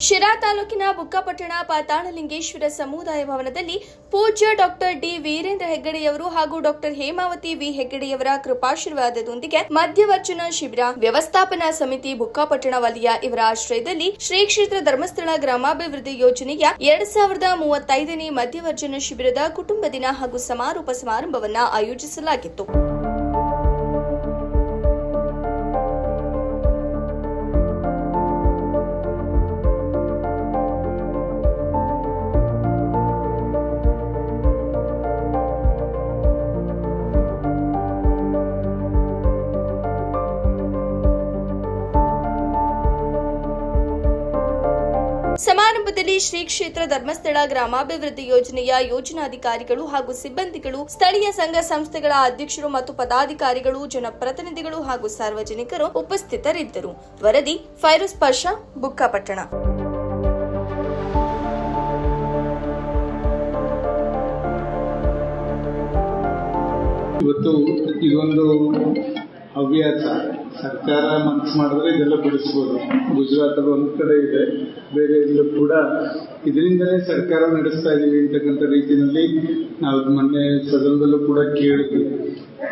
ಶಿರಾ ತಾಲೂಕಿನ ಬುಕ್ಕಪಟ್ಟಣ ಪಾತಾಳಲಿಂಗೇಶ್ವರ ಸಮುದಾಯ ಭವನದಲ್ಲಿ ಪೂಜ್ಯ ಡಾಕ್ಟರ್ ಡಿ ವೀರೇಂದ್ರ ಹೆಗ್ಗಡೆಯವರು ಹಾಗೂ ಡಾಕ್ಟರ್ ಹೇಮಾವತಿ ವಿ ಹೆಗ್ಗಡೆಯವರ ಕೃಪಾಶೀರ್ವಾದದೊಂದಿಗೆ ಮಧ್ಯವರ್ಜನ ಶಿಬಿರ ವ್ಯವಸ್ಥಾಪನಾ ಸಮಿತಿ ಬುಕ್ಕಾಪಟ್ಟಣ ವಲಯ ಇವರ ಆಶ್ರಯದಲ್ಲಿ ಶ್ರೀ ಕ್ಷೇತ್ರ ಧರ್ಮಸ್ಥಳ ಗ್ರಾಮಾಭಿವೃದ್ಧಿ ಯೋಜನೆಯ ಎರಡ್ ಸಾವಿರದ ಮೂವತ್ತೈದನೇ ಮಧ್ಯವರ್ಜನ ಶಿಬಿರದ ಕುಟುಂಬ ದಿನ ಹಾಗೂ ಸಮಾರೋಪ ಸಮಾರಂಭವನ್ನು ಆಯೋಜಿಸಲಾಗಿತ್ತು. ಸಮಾರಂಭದಲ್ಲಿ ಶ್ರೀ ಕ್ಷೇತ್ರ ಧರ್ಮಸ್ಥಳ ಗ್ರಾಮಾಭಿವೃದ್ಧಿ ಯೋಜನೆಯ ಯೋಜನಾಧಿಕಾರಿಗಳು ಹಾಗೂ ಸಿಬ್ಬಂದಿಗಳು, ಸ್ಥಳೀಯ ಸಂಘ ಸಂಸ್ಥೆಗಳ ಅಧ್ಯಕ್ಷರು ಮತ್ತು ಪದಾಧಿಕಾರಿಗಳು, ಜನಪ್ರತಿನಿಧಿಗಳು ಹಾಗೂ ಸಾರ್ವಜನಿಕರು ಉಪಸ್ಥಿತರಿದ್ದರು. ವರದಿ ಫೈರೋಸ್ ಪಾಷಾ ಬುಕ್ಕಾಪಟ್ಟಣ. ಇವತ್ತು ಇದೊಂದು ಹವ್ಯಾಸ. ಸರ್ಕಾರ ಮನಸ್ಸು ಮಾಡಿದ್ರೆ ಇದೆಲ್ಲ ಬಿಡಿಸ್ಬೋದು. ಗುಜರಾತ್ ಒಂದು ಕಡೆ ಇದೆ, ಬೇರೆ ಎಲ್ಲೂ ಕೂಡ. ಇದರಿಂದಲೇ ಸರ್ಕಾರ ನಡೆಸ್ತಾ ಇದೀವಿ ಅಂತಕ್ಕಂಥ ರೀತಿಯಲ್ಲಿ ನಾವು ಮೊನ್ನೆ ಸದನದಲ್ಲೂ ಕೂಡ ಕೇಳಿದ್ವಿ.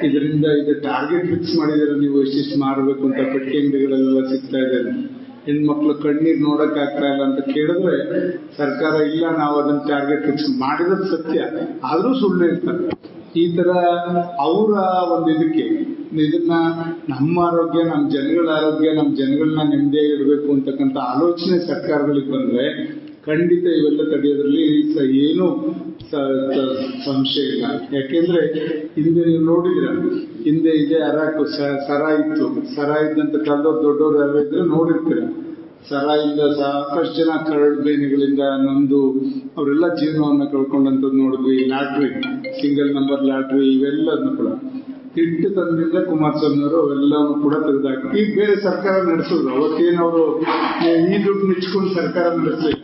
ಇದರಿಂದ ಇದು ಟಾರ್ಗೆಟ್ ಫಿಕ್ಸ್ ಮಾಡಿದರೆ ನೀವು ಇಷ್ಟಿಷ್ಟು ಮಾಡಬೇಕು ಅಂತ ಪಟ್ಟಿ ಅಂಗಡಿಗಳೆಲ್ಲ ಸಿಗ್ತಾ ಇದೆ ಹೆಣ್ಮಕ್ಳು ಕಣ್ಣೀರ್ ನೋಡಕ್ ಆಗ್ತಾ ಇಲ್ಲ ಅಂತ ಕೇಳಿದ್ರೆ ಸರ್ಕಾರ ಇಲ್ಲ, ನಾವು ಅದನ್ನ ಟಾರ್ಗೆಟ್ ಫಿಕ್ಸ್ ಮಾಡಿದ್ರೆ ಸತ್ಯ. ಆದ್ರೂ ಸುಳ್ಳು ಇರ್ತಾರೆ ಈ ತರ ಅವರ ಒಂದು ಇದಕ್ಕೆ, ಇದನ್ನ ನಮ್ಮ ಆರೋಗ್ಯ, ನಮ್ಮ ಜನಗಳ ಆರೋಗ್ಯ, ನಮ್ಮ ಜನಗಳನ್ನ ನೆಮ್ಮದಿಯಾಗಿ ಇಡಬೇಕು ಅಂತಕ್ಕಂಥ ಆಲೋಚನೆ ಸರ್ಕಾರಗಳಿಗೆ ಬಂದ್ರೆ ಖಂಡಿತ ಇವೆಲ್ಲ ತಡೆಯೋದ್ರಲ್ಲಿ ಏನು ಸಂಶಯ ಇಲ್ಲ. ಯಾಕೆಂದ್ರೆ ಹಿಂದೆ ನೀವು ನೋಡಿದ್ರ ಹಿಂದೆ ಇದೆ ಅರಾಕು ಸರ ಇತ್ತು. ಸರ ಇದ್ದಂತ ಕಾಲದವ್ರು ದೊಡ್ಡವ್ರು ಯಾರು ಇದ್ರೆ ನೋಡಿರ್ತೀರ? ಸರಾಯಿಂದ ಸಾಕಷ್ಟು ಜನ ಕರಡು ಬೇನೆಗಳಿಂದ ನೊಂದು ಅವರೆಲ್ಲ ಜೀವನವನ್ನ ಕಳ್ಕೊಂಡಂತದ್ದು ನೋಡಿದ್ವಿ ಲಾಟ್ರಿ ಸಿಂಗಲ್ ನಂಬರ್ ಲಾಟ್ರಿ ಇವೆಲ್ಲದನ್ನು ಕೂಡ. ಇಟ್ಟು ತಂದಿಂದ ಕುಮಾರಸ್ವಾಮಿ ಅವರು ಅವೆಲ್ಲವನ್ನು ಕೂಡ ತೆಗೆದಾಕಿ, ಈಗ ಬೇರೆ ಸರ್ಕಾರ ನಡೆಸೋದು, ಅವತ್ತೇನವರು, ಈ ದುಡ್ಡು ಮೆಚ್ಕೊಂಡು ಸರ್ಕಾರ ನಡೆಸಲಿಲ್ಲ